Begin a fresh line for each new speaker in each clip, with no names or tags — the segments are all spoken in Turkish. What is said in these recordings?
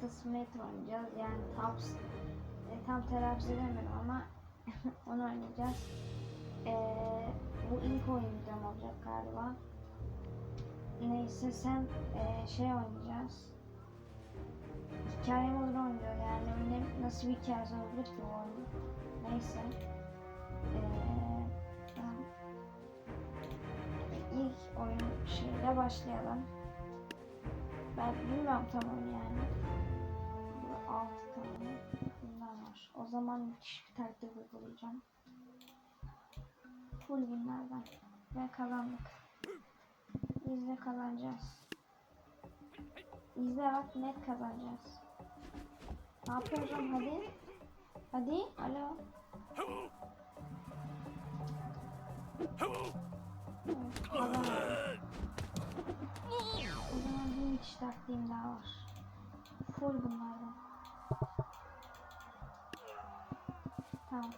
Delta Simulator oynayacağız. Yani TAPS e, tam telaffuz edemedim ama onu oynayacağız. E, bu ilk oyun videom olacak galiba. Neyse sen e, şey oynayacağız. Hikaye modunu oynuyor yani ne, nasıl bir hikayesi olabilir ki bu oyun. Neyse. E, tamam. İlk oyun şeyle başlayalım. Ben bilmiyorum tam oyunu yani. Burada 6 tane bundan var. O zaman müthiş bir taktik uygulayacağım. Full bunlardan. Ve kazandık. Biz de kazanacağız. İzle bak net kazanacağız. Ne yapıyorum hadi. Hadi alo. Evet. O zaman bir müthiş taktiğim daha var. Full bunlardan. Tamam.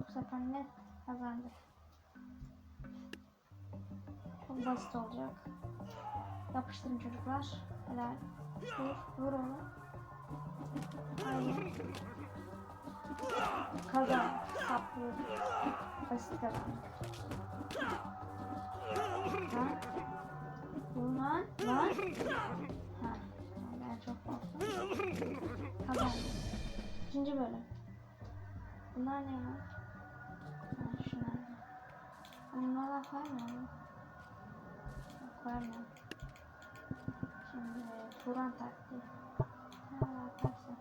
Bu sefer net kazandık. Çok basit olacak. Yapıştırın çocuklar. Helal. Vur, vur onu. Hayır. Kazan. Tatlı. Basit kazandık. Ha? Vur lan. Ha. Ben çok korktum. Kazandım. İkinci bölüm. Bunlar ne? Ha, şunlar. Bunlardan koymuyor mu? Koymuyorum. Şimdi Turan taktiği. Ha, yaparsın.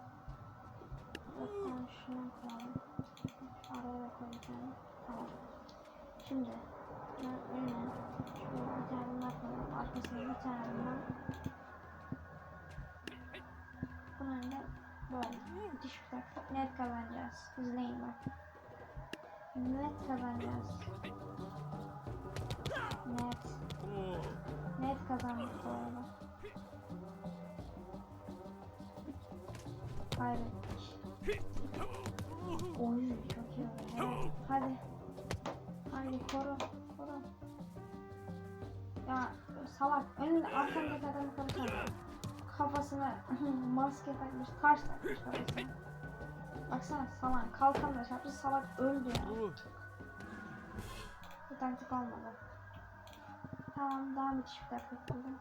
Hatta şunu koyalım. Araya da koyacağım. Tamam. Şimdi ben önüne şöyle bir tane bunlar koyalım. Arkasına bir tane bundan. Bunun önünde böyle. Müthiş bir taktik. Net kazanacağız. İzleyin bak. Net kazanacağız. Net. Net kazandık bu arada. Kaybettik. Oy çok iyi oldu. Evet. Hadi. Hadi koru. Koru. Ya salak. Önünde arkamdaki adamı korusana. Kafasına maske takmış. Taş takmış kafasına. Baksana salak. Kalkanla çarptı. Salak öldü ya. Bu taktik olmadı. Tamam daha müthiş bir taktik buldum.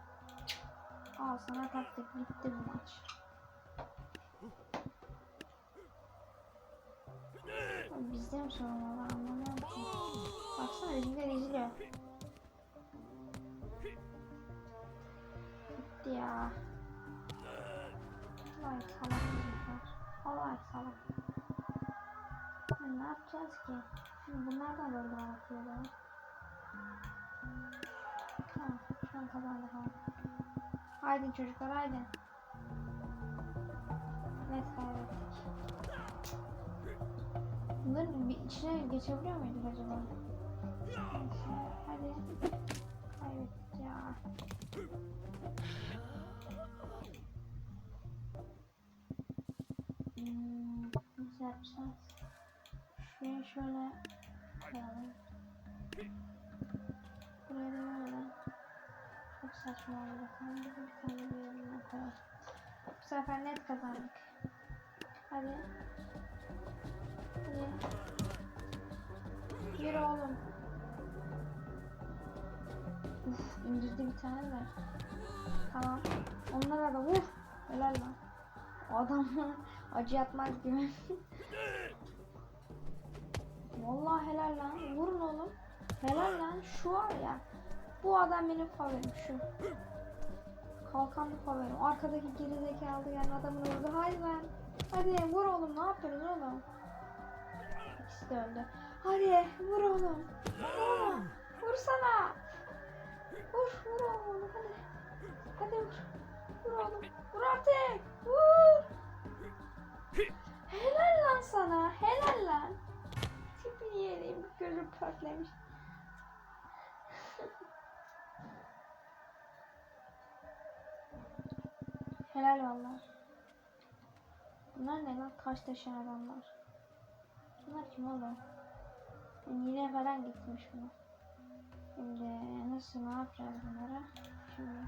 Al sana taktik bitti bu maç. Bizde mi sorun var anlamıyorum ki. Baksana bizimkiler izliyor. Bitti ya. Vay salak. Vay salak. Ya ne yapacağız ki? Şimdi bunlardan böyle bakıyorlar. Tamam, şu an kazandık ama. Haydi çocuklar haydi. Evet kaybettik. Bunların bir içine geçebiliyor muyduk acaba? Hadi. Kaybettik ya. Hmm, nasıl yapacağız? Şuraya şöyle koyalım. Buraya da böyle. Çok saçma oldu. Tam bir tane bir yerine koyalım. Bu sefer net kazandık. Hadi. Hadi. Yürü oğlum. Uf indirdi bir tane de. Tamam. Onlara da vur. Helal lan. O adam acı yatmaz gibi. Vallahi helal lan. Vurun oğlum. Helal lan. Şu var ya. Bu adam benim favorim şu. Kalkanlı favorim. Arkadaki gerizekalı yani adamın vurdu. Hayvan. Hadi vur oğlum. Ne yapıyorsunuz oğlum? İkisi de öldü. Hadi vur oğlum. Oğlum. Vursana. Vur vur oğlum. Hadi. Hadi vur. Vur oğlum. Vur artık. Vur. Helal lan sana. Helal lan. Tipini yerim. Gözüm pörtlemiş. Helal valla. Bunlar ne lan? Taş taşıyan adamlar. Bunlar kim oğlum? Yine falan gitmiş bunlar. Şimdi nasıl ne yapacağız bunlara? Şimdi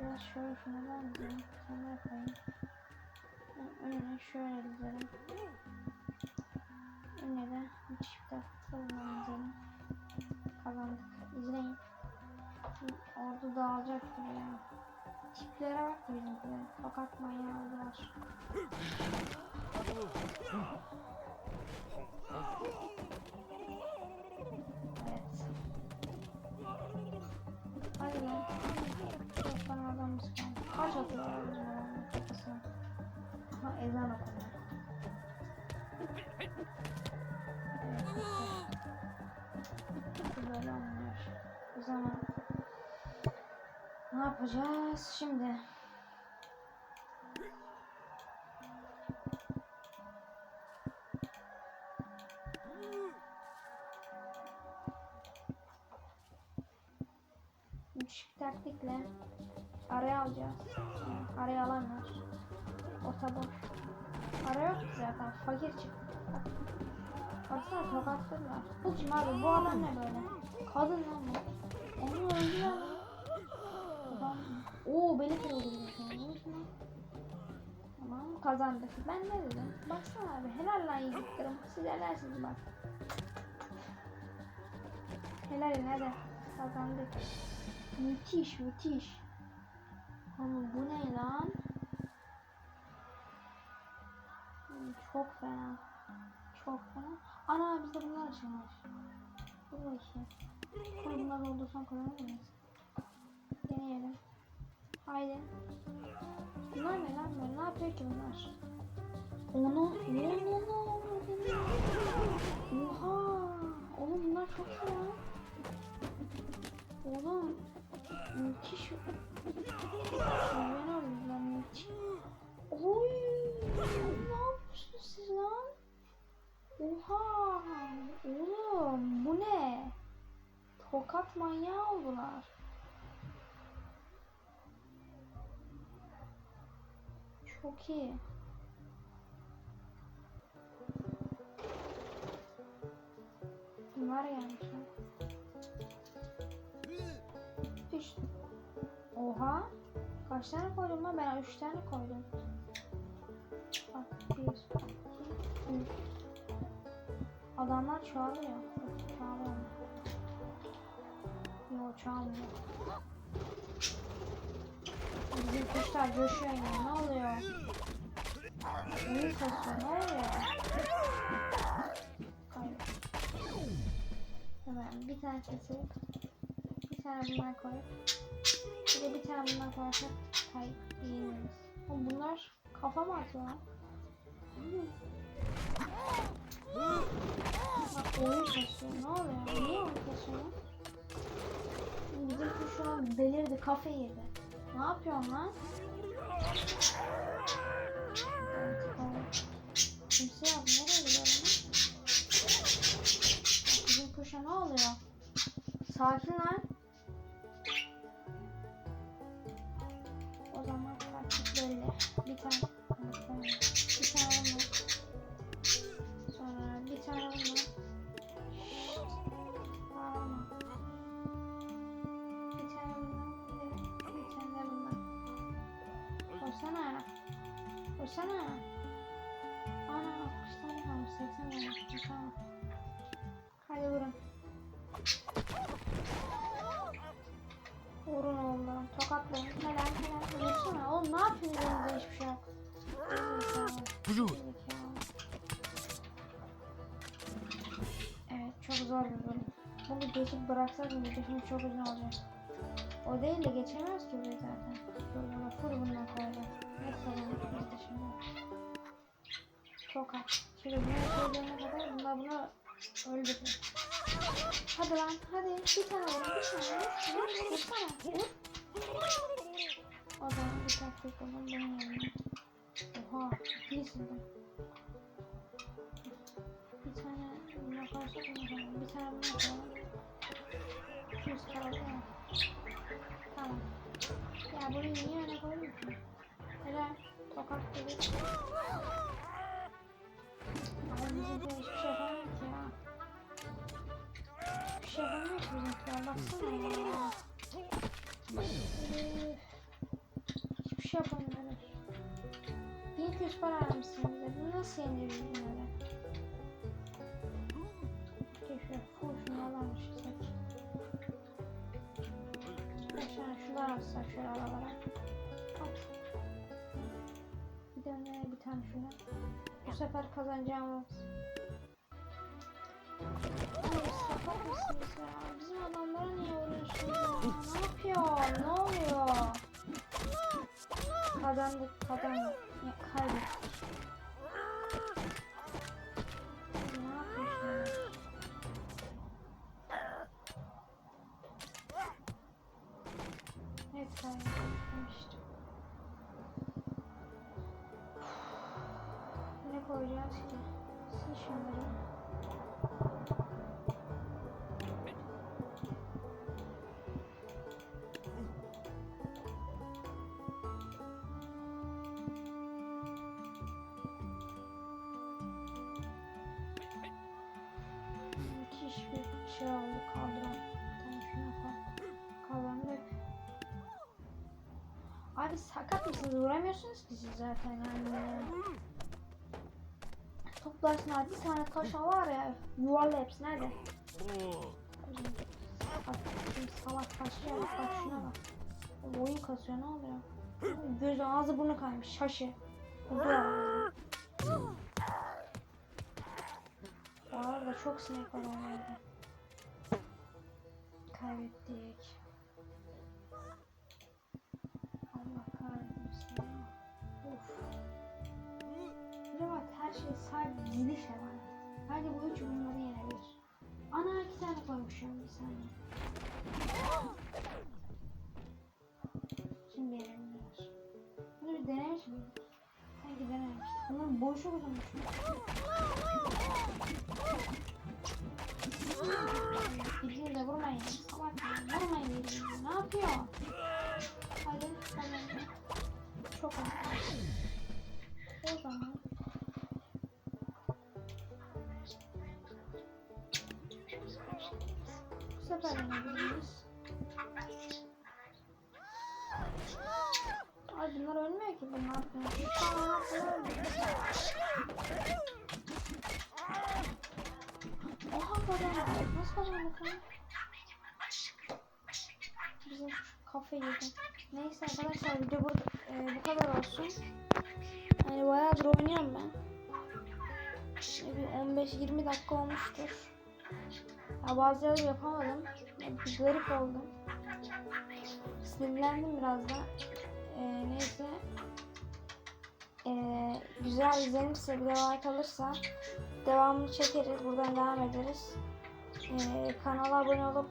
biraz şöyle şunlardan diyeyim. Sana koyayım. Önüne şöyle dizelim. Önüne de bir çift takımdan dizelim. Kazandık. İzleyin. Ordu dağılacaktır ya. Tiplere bak bizimkilere. Fakat manyağı oldular. Yapacağız şimdi? Düşük taktikle araya alacağız. Araya alamıyoruz. Orta boş. Ara yok zaten. Fakir çıktı. Bak. Baksana tokatladılar. Bu kim abi? Bu adam ne böyle? Kadın lan bu. Onu. Adam. Oo beni kırıldı bir de şu an. Bu kim lan? Tamam kazandık. Ben ne dedim? Baksana abi helal lan yiğitlerim. Siz helalsiniz bak. Helal hadi. Kazandık. Müthiş müthiş. Ama bu ne lan? Hmm, Çok fena. Çok fena. Ana bizde bunlar açılmış. Dur bakayım. Sonra bunları doldursam kazanır mıyız? Deneyelim. Haydi. Bunlar ne lan böyle? Ne yapıyor ki bunlar? Onu, onu, onu, Oha! Oğlum bunlar çok iyi lan. Oğlum müthiş. Ben öldüm lan müthiş. Oy! Ne yapıyorsunuz siz lan? Oha! Oğlum bu ne? Tokat manyağı oldular. Çok iyi. Bunlar gelmiş lan. Üç. Oha. Kaç tane koydum lan? Ben üç tane koydum. Bak bir, iki, üç. Adamlar çoğalıyor. Çoğalıyor. Yok çoğalmıyor. Bizim kuşlar coşuyor yine. Ne oluyor? Oyun kasıyor. Ne oluyor? Hayır. Bir tane kesip bir tane bundan koyup bir de bir tane bundan koyarsak kay yiyiniz. Oğlum bunlar kafa mı atıyor lan? Bak oyun kasıyor. Ne oluyor? Niye oyun lan? Bizim kuş şu an belirdi. Kafe yedi. Ne yapıyorsun lan? Kimse yok. Nereye gidiyor lan? Bizim kuşa ne oluyor? Sakin lan. O zaman taktik belli. Bir tane. Bir tane bunu. Sonra bir tane Koysana. Ana 60 tane kalmış. 80 tane. Tamam. Hadi vurun. Vurun oğlum. Tokatlayın. Helal helal. Vursana. Oğlum ne yapıyorsun? Elimizde hiçbir şey yok.
Vurun.
Evet çok zor bir bölüm. Bunu geçip bıraksak mı videosunu çok uzun olacak. O değil de geçemez ki zaten. Koyacağım. Ne sorun biz de şimdi. Çok az. Şimdi bunu koyduğuna kadar bunlar bunu öldürür. Hadi lan hadi bir tane vur bir tane vur. Vur vursana vur. O zaman bir taktik bulun benim. Oha iyisin. Bir tane bunu yaparsak bunu koyalım. Bir tane bunu koyalım. 200 kaldı. Tamam. Ya bunu niye öne koydun ki? Helal. Tokat gibi. Ama bizimkiler hiçbir şey yapamıyor ya. Hiçbir şey yapamıyor ki bizimkiler. Baksana ya. Hiçbir şey yapamıyorlar. Bir tek 200 para vermişsin bize. Bunu nasıl yeneceğiz bunları? İşte şöyle full şunlardan düşürsek. Beş tane şunlar atsak aralara. At. Bir tane bir tane şuna. Bu sefer kazanacağımız. Ay ya? Bizim adamlara niye vuruyorsunuz ya? Ne yapıyor? Ne oluyor? Kazandık, kazandık. Ya, kaybettik. Şunları. Bir şey oldu kaldıran. Şuna koy. Kazandık. Abi sakat mısınız? Vuramıyorsunuz ki siz zaten yani. Toplarsın abi bir tane taş al var ya yuvarla hepsini hadi. Şimdi salak taşıya bak bak şuna bak. Oyun kasıyor ne oluyor? Gözü ağzı burnu kaymış şaşı. Bu da çok sinek var orada. Kaybettik. Şey sadece gidiş var. Bence bu üç bunları yenebilir. Ana iki tane koymuşum bir saniye. Şimdi yenilmiyor. Bunu bir denemiş miydik? Sanki denemiştik. Bunların boşu uzunmuş. Birbirine vurmayın. Ya. Vurmayın. Ne yapıyor? Hadi. Hadi. Çok az. Bu sefer yenebiliriz. Ay bunlar ölmüyor ki bunlar. Tamam, ölmüyor. Oha kazandık. Nasıl kazandık lan? Bizim kafe yedi. Neyse arkadaşlar video bu, e, bu kadar olsun. Yani bayağıdır oynuyorum ben. E, bir 15-20 dakika olmuştur. Ya bazıları yapamadım. Ya Bir garip oldum. Sinirlendim biraz da. E, neyse. E, güzel izlenirse bir de like alırsa devamını çekeriz. Buradan devam ederiz. E, kanala abone olup